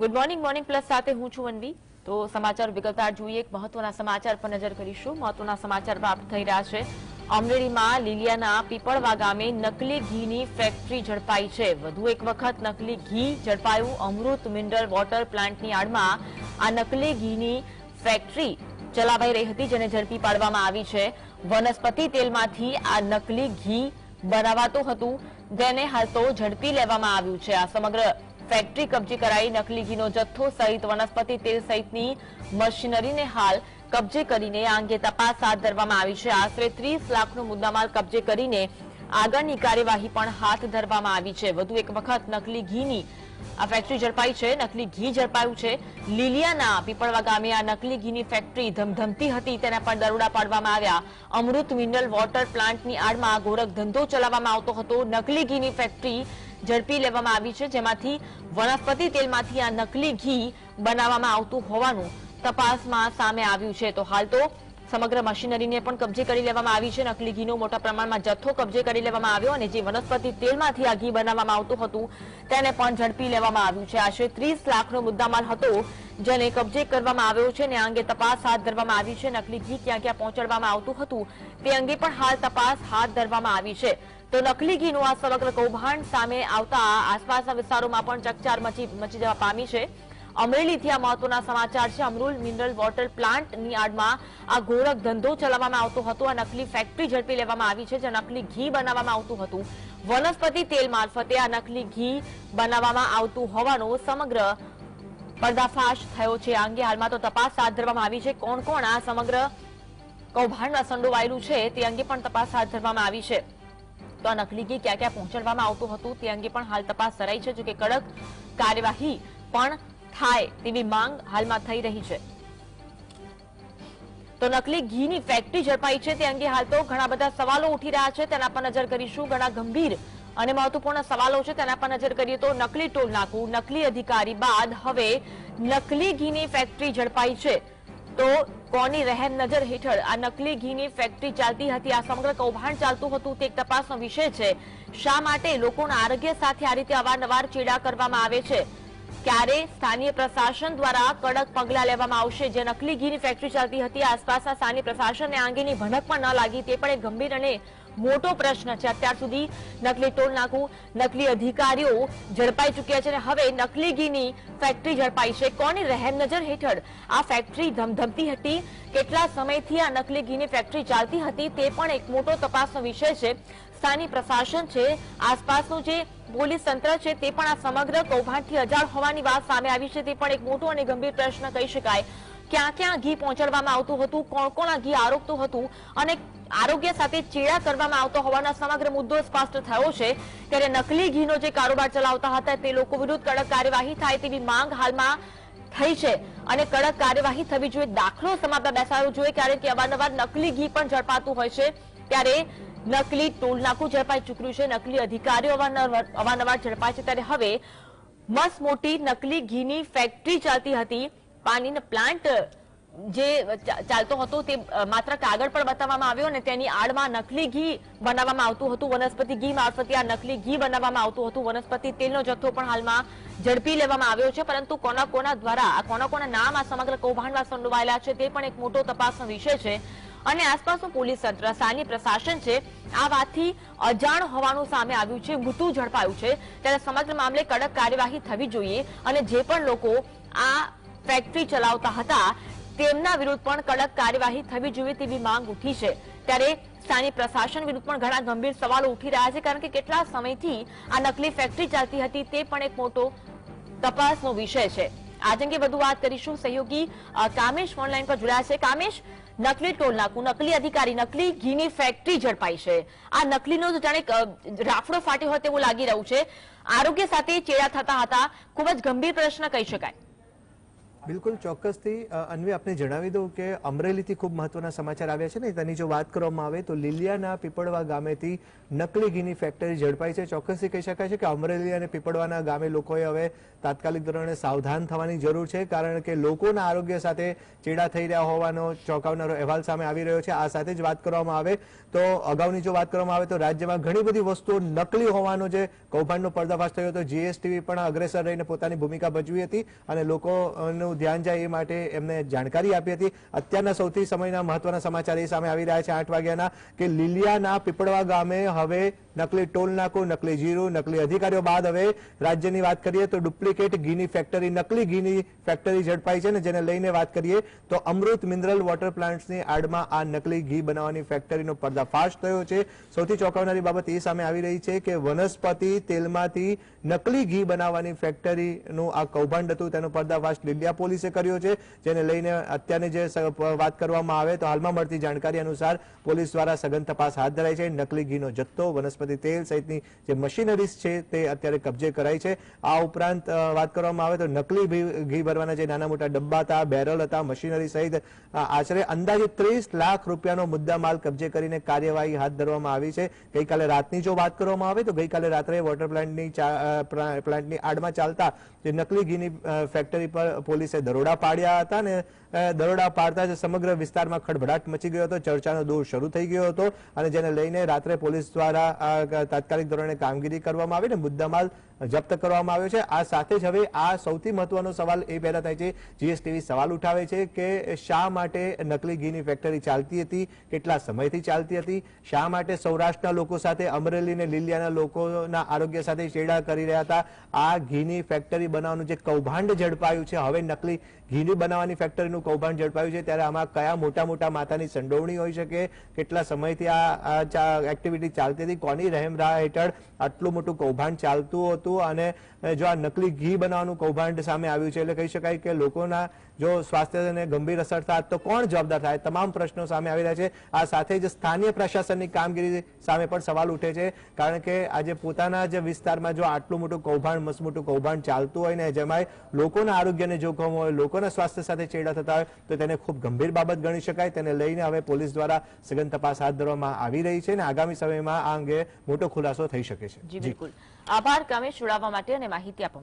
Good morning morning plus સાથે હું છું અનવી. તો સમાચાર વિગતવાર જોઈએ. એક મહત્વના સમાચાર પર નજર કરીશું. મહત્વના સમાચાર પ્રાપ્ત થઈ રહ્યા છે. અમરેલીમાં લીલિયાના પીપળવા ગામે નકલી ઘીની ફેક્ટરી ઝડપાઈ છે. વધુ એક વખત નકલી ઘી ઝડપાયું. અમૃત મિનરલ વોટર પ્લાન્ટની આડમાં આ નકલી ઘીની ફેક્ટરી ચલાવાઈ રહી હતી, જેને ઝડપી પાડવામાં આવી છે. વનસ્પતિ તેલમાંથી આ નકલી ઘી બનાવાતું હતું, જેને હાલ તો ઝડપી લેવામાં આવ્યું છે. આ સમગ્ર ફેક્ટરી કબજે કરાઈ નકલી ઘીનો જથ્થો સહિત વનસ્પતિ તેલ સહિતની મશીનરીને હાલ કબજે કરીને આ અંગે તપાસ હાથ ધરવામાં આવી છે. આશરે ત્રીસ લાખનો મુદ્દામાલ કબજે કરીને આગળની કાર્યવાહી પણ હાથ ધરવામાં આવી છે. વધુ એક વખત નકલી ઘીની આ ફેક્ટરી ઝડપાઈ છે. નકલી ઘી ઝડપાયું છે. લીલિયાના પીપળવા ગામે આ નકલી ઘીની ફેક્ટરી ધમધમતી હતી. તેના પર દરોડા પાડવામાં આવ્યા. અમૃત મિનરલ વોટર પ્લાન્ટની આડમાં ગોરખ ધંધો ચલાવવામાં આવતો હતો. નકલી ઘીની ફેક્ટરી ઝડપી લેવામાં આવી છે, જેમાંથી વનસ્પતિ તેલમાંથી આ નકલી ઘી બનાવવામાં આવતું હોવાનું તપાસમાં સામે આવ્યું છે. તો હાલ તો સમગ્ર મશીનરીને પણ કબજે કરી લેવામાં આવી છે. નકલી ઘીનો મોટા પ્રમાણમાં જથ્થો કબજે કરી લેવામાં આવ્યો અને જે વનસ્પતિ તેલમાંથી આ ઘી બનાવવામાં આવતું હતું, તેને પણ ઝડપી લેવામાં આવ્યું છે. આશરે ત્રીસ લાખનો મુદ્દામાલ હતો જેને કબજે કરવામાં આવ્યો છે અને આ અંગે તપાસ હાથ ધરવામાં આવી છે. નકલી ઘી ક્યાં ક્યાં પહોંચાડવામાં આવતું હતું તે અંગે પણ હાલ તપાસ હાથ ધરવામાં આવી છે. તો નકલી ઘીનું આ સમગ્ર કૌભાંડ સામે આવતા આસપાસના વિસ્તારોમાં પણ ચકચાર મચી મચી જવા પામી છે. અમરેલીથી આ મહત્વના સમાચાર છે. અમરૂલ મિનરલ વોટર પ્લાન્ટની આડમાં આ ગોરખ ધંધો ચલાવવામાં આવતો હતો. આ નકલી ફેક્ટરી ઝડપી લેવામાં આવી છે જે નકલી ઘી બનાવવામાં આવતું હતું. વનસ્પતિ તેલ મારફતે આ નકલી ઘી બનાવવામાં આવતું હોવાનો સમગ્ર પર્દાફાશ થયો છે. આ અંગે હાલમાં તો તપાસ હાથ ધરવામાં આવી છે. કોણ કોણ આ સમગ્ર કૌભાંડમાં સંડોવાયેલું છે તે અંગે પણ તપાસ હાથ ધરવામાં આવી છે. તો આ નકલી ઘી ક્યાં ક્યાં પહોંચાડવામાં આવતું હતું તે અંગે પણ હાલ તપાસ કરાઈ છે, જોકે કડક કાર્યવાહી પણ થાય તેવી માંગ હાલમાં થઈ રહી છે. તો નકલી ઘીની ફેક્ટરી ઝડપાઈ છે તે અંગે હાલ તો ઘણા બધા સવાલો ઉઠી રહ્યા છે. તેના પર નજર કરીશું. ઘણા ગંભીર અને મહત્વપૂર્ણ સવાલો છે. તેના પર નજર કરીએ તો નકલી ટોલ નાકું, નકલી અધિકારી બાદ હવે નકલી ઘીની ફેક્ટરી ઝડપાઈ છે. તો કોની રહેમ નજર હેઠળ આ નકલી ઘીની ફેક્ટરી ચાલતી હતી? આ સમગ્ર કૌભાંડ ચાલતું હતું તે એક તપાસનો વિષય છે. શા માટે લોકોના આરોગ્ય સાથે આ રીતે અવારનવાર ચેડા કરવામાં આવે છે? ક્યારે સ્થાનીય પ્રશાસન દ્વારા કડક પગલા લેવામાં આવશે. જે નકલી ઘીની ફેક્ટરી ચાલતી હતી. આસપાસના સ્થાનિક પ્રશાસનને અંગેની ભનક પણ ન લાગી. તે પણ એક ગંભીર અને મોટો પ્રશ્ન છે. અત્યાર સુધી નકલી ટોલ નાકું નકલી અધિકારીઓ ઝડપાઈ ચૂક્યા છે અને હવે નકલી ઘીની ફેક્ટરી ઝડપાઈ છે. કોની રહેમનજર હેઠળ આ ફેક્ટરી ધમધમતી હતી? કેટલા સમયથી આ નકલી ઘીની ફેક્ટરી ચાલતી હતી? તે પણ એક મોટો તપાસનો વિષય છે. સ્થાનિક પ્રશાસન છે, આસપાસનું જે પોલીસ તંત્ર છે, તે પણ આ સમગ્ર કૌભાંડથી અજાણ હોવાની વાત સામે આવી છે, તે પણ એક મોટો અને ગંભીર પ્રશ્ન કહી શકાય. ક્યાં ક્યાં ઘી પહોંચાડવામાં આવતું હતું, કોણ કોણ આ ઘી આરોગતું હતું અને આરોગ્ય સાથે ચેડા કરવામાં આવતો હોવાનો સમગ્ર મુદ્દો સ્પષ્ટ થયો છે. ત્યારે નકલી ઘીનો જે કારોબાર ચલાવતા હતા, તે લોકો વિરુદ્ધ કડક કાર્યવાહી થાય તેવી માંગ હાલમાં થઈ છે અને કડક કાર્યવાહી થવી જોઈએ. દાખલો સમાપ્ત બેસાડવો જોઈએ કારણ કે અવારનવાર નકલી ઘી પણ ઝડપાતું હોય છે. ત્યારે નકલી ટોલ નાકું ઝડપાઈ ચૂક્યું છે. નકલી અધિકારીઓ અવારનવાર ઝડપાય છે. ત્યારે હવે મસ્ત મોટી નકલી ઘીની ફેક્ટરી ચાલતી હતી. પાણીનો પ્લાન્ટ જે ચાલતો હતો તે માત્ર કાગળ પર બતાવવામાં આવ્યો અને તેની આડમાં નકલી ઘી બનાવવામાં આવતું હતું. વનસ્પતિ ઘી મારફતે આ નકલી ઘી બનાવવામાં આવતું હતું. વનસ્પતિ તેલનો જથ્થો પણ હાલમાં ઝડપી લેવામાં આવ્યો છે. પરંતુ કોના કોના દ્વારા, આ કોના કોના નામ આ સમગ્ર કૌભાંડમાં સંડોવાયેલા છે તે પણ એક મોટો તપાસનો વિષય છે. અને આસપાસનું પોલીસ તંત્ર સ્થાનિક પ્રશાસન છે, આ વાતથી અજાણ હોવાનું સામે આવ્યું છે, મૃત્યુ ઝડપાયું છે. ત્યારે સમગ્ર મામલે કડક કાર્યવાહી થવી જોઈએ અને જે પણ લોકો આ ફેક્ટરી ચલાવતા હતા, તેમના વિરુદ્ધ પણ કડક કાર્યવાહી થવી જોઈએ તેવી માંગ ઉઠી છે. ત્યારે સ્થાનિક પ્રશાસન વિરુદ્ધ પણ ઘણા ગંભીર સવાલો ઉઠી રહ્યા છે, કારણ કે કેટલા સમયથી આ નકલી ફેક્ટરી ચાલતી હતી તે પણ એક મોટો તપાસનો વિષય છે. આજ અંગે વધુ વાત કરીશું સહયોગી કામેશ ઓનલાઈન પર જોડાયા છે. કામેશ, નકલી ટોલ નાકું, નકલી અધિકારી, નકલી ઘીની ફેક્ટરી ઝડપાઈ છે. આ નકલીનો જાણે રાફડો ફાટ્યો હોય તેવું લાગી રહ્યું છે. આરોગ્ય સાથે ચેડા થતા હતા. ખૂબ જ ગંભીર પ્રશ્ન કહી શકાય. બિલકુલ ચોક્કસથી અન્વે આપને જણાવી દઉં કે અમરેલીથી ખૂબ મહત્વના સમાચાર આવ્યા છે ને, તેની જો વાત કરવામાં આવે તો લીલિયાના પીપળવા ગામેથી નકલી ઘીની ફેક્ટરી ઝડપાઈ છે. ચોક્કસથી કહી શકાય છે કે અમરેલી અને પીપળવાના ગામે લોકોએ હવે તાત્કાલિક ધોરણે સાવધાન થવાની જરૂર છે, કારણ કે લોકોના આરોગ્ય સાથે ચેડા થઈ રહ્યા હોવાનો ચોંકાવનારો અહેવાલ સામે આવી રહ્યો છે. આ સાથે જ વાત કરવામાં આવે તો અગાઉની જો વાત કરવામાં આવે તો રાજ્યમાં ઘણી બધી વસ્તુઓ નકલી હોવાનો જે કૌભાંડનો પર્દાફાશ થયો હતો. જીએસટીવી પણ અગ્રેસર રહીને પોતાની ભૂમિકા ભજવી હતી અને લોકોનું ધ્યાન જાય એ માટે એમને જાણકારી આપી હતી. અત્યારના સૌથી સમયના મહત્વના સમાચાર એ સામે આવી રહ્યા છે આઠ વાગ્યાના કે લીલિયાના પીપળવા ગામે હવે નકલી ટોલ નાકો, નકલી જીરું, નકલી અધિકારીઓ બાદ હવે રાજ્યની વાત કરીએ તો ડુપ્લિકેટ ઘીની ફેક્ટરી, નકલી ઘીની ફેક્ટરી ઝડપાઈ છે ને જેને લઈને વાત કરીએ તો અમૃત મિનરલ વોટર પ્લાન્ટ્સની આડમાં આ નકલી ઘી બનાવવાની ફેક્ટરીનો પર્દાફાશ થયો છે. સૌથી ચોંકાવનારી બાબત એ સામે આવી રહી છે કે વનસ્પતિ તેલમાંથી નકલી ઘી બનાવવાની ફેક્ટરીનું આ કૌભાંડ હતું. તેનો પર્દાફાશ લીલિયા પોલીસે કર્યો છે, જેને લઈને અત્યારની જે વાત કરવામાં આવે તો હાલમાં મળતી જાણકારી અનુસાર પોલીસ દ્વારા સઘન તપાસ હાથ ધરાઈ છે. નકલી ઘીનો જથ્થો, વનસ્પતિ તેલ સહિતની જે મશીનરીઝ છે તે અત્યારે કબજે કરાઈ છે. આ ઉપરાંત વાત કરવામાં આવે તો નકલી ઘી- ભરવાના જે નાના મોટા ડબ્બા હતા, બેરલ હતા, મશીનરી સહિત આશરે અંદાજે ત્રીસ લાખ રૂપિયાનો મુદ્દા માલ કબજે કરીને કાર્યવાહી હાથ ધરવામાં આવી છે. ગઈકાલે રાતની જો વાત કરવામાં આવે તો ગઈકાલે રાત્રે વોટર પ્લાન્ટની પ્લાન્ટની આડમાં ચાલતા જે નકલી ઘીની ફેક્ટરી પર પોલીસે દરોડા પાડ્યા હતા ને દરોડા પાડતા જ સમગ્ર વિસ્તારમાં ખળભળાટ મચી ગયો હતો. ચર્ચાનો દોર શરૂ થઈ ગયો હતો અને જેને લઈને રાત્રે પોલીસ દ્વારા તાત્કાલિક ધોરણે કામગીરી કરવામાં આવી અને મુદ્દામાલ જપ્ત કરવામાં આવ્યો છે. આ સાથે જ હવે આ સૌથી મહત્વનો સવાલ એ પહેલા થાય છે. જીએસટીવી સવાલ ઉઠાવે છે કે શા માટે નકલી ઘીની ફેક્ટરી ચાલતી હતી? કેટલા સમયથી ચાલતી હતી? શા માટે સૌરાષ્ટ્રના લોકો સાથે, અમરેલી અને લીલિયાના લોકોના આરોગ્ય સાથે ચેડા કરી રહ્યા હતા? આ ઘીની ફેક્ટરી બનાવવાનું જે કૌભાંડ ઝડપાયું છે, હવે નકલી ઘીની બનાવવાની ફેક્ટરીનું કૌભાંડ ઝડપાયું છે, ત્યારે આમાં કયા મોટા મોટા માથાની સંડોવણી હોઈ શકે, કેટલા સમયથી આ આ એક્ટિવિટી ચાલતી હતી, કોની રહેમ રાહ હેઠળ આટલું મોટું કૌભાંડ ચાલતું હતું, અને જો આ નકલી ઘી બનાવવાનું કૌભાંડ સામે આવ્યું છે, એટલે કહી શકાય કે લોકોના જો સ્વાસ્થ્યને ગંભીર અસર થાય, તો કોણ જવાબદાર થાય, તમામ પ્રશ્નો સામે આવી રહ્યા છે. આ સાથે જ સ્થાનીય પ્રશાસનની કામગીરી સામે પણ સવાલ ઉઠે છે, કારણ કે આજે પોતાના જ વિસ્તારમાં જો આટલું મોટું કૌભાંડ મસમોટું કૌભાંડ ચાલતું હોય ને જેમાં લોકોના આરોગ્યને જોખમ હોય, લોકોના સ્વાસ્થ્ય સાથે ચેડા થતા હોય તો તેને ખૂબ ગંભીર બાબત ગણી શકાય. તેને લઈને હવે પોલીસ દ્વારા સઘન તપાસ હાથ ધરવામાં આવી રહી છે અને આગામી સમયમાં આ અંગે મોટો ખુલાસો થઈ શકે છે. જી બિલકુલ. આભાર. કામે જોડાવા માટે અને માહિતી આપવા